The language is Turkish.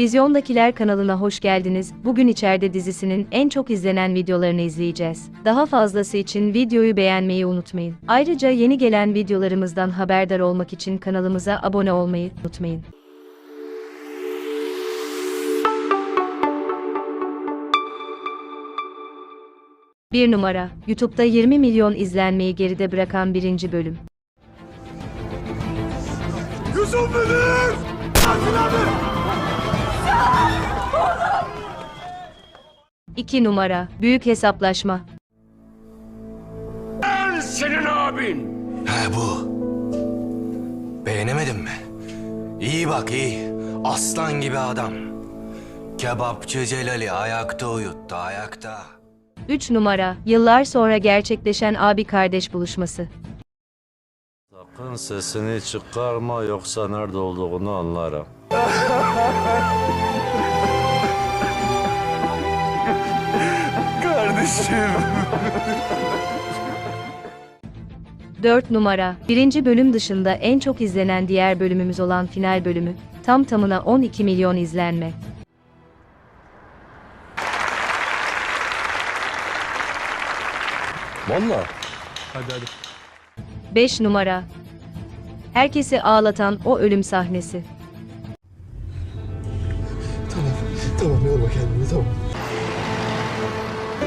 Vizyondakiler kanalına hoş geldiniz. Bugün içeride dizisinin en çok izlenen videolarını izleyeceğiz. Daha fazlası için videoyu beğenmeyi unutmayın. Ayrıca yeni gelen videolarımızdan haberdar olmak için kanalımıza abone olmayı unutmayın. Bir numara, YouTube'da 20 milyon izlenmeyi geride bırakan birinci bölüm. Yusuf Müdür! Yasin abi! 2 numara, Büyük Hesaplaşma. Ben senin abin! He bu. Beğenemedin mi? İyi bak iyi. Aslan gibi adam. Kebapçı Celal'i ayakta uyuttu ayakta. 3 numara, yıllar sonra gerçekleşen abi kardeş buluşması. Sakın sesini çıkarma yoksa nerede olduğunu anlarım. Kardeşim! 4 numara, birinci bölüm dışında en çok izlenen diğer bölümümüz olan final bölümü, tam tamına 12 milyon izlenme. Valla. 5 numara, herkesi ağlatan o ölüm sahnesi. Tamam, tamam yorma kendini tamam.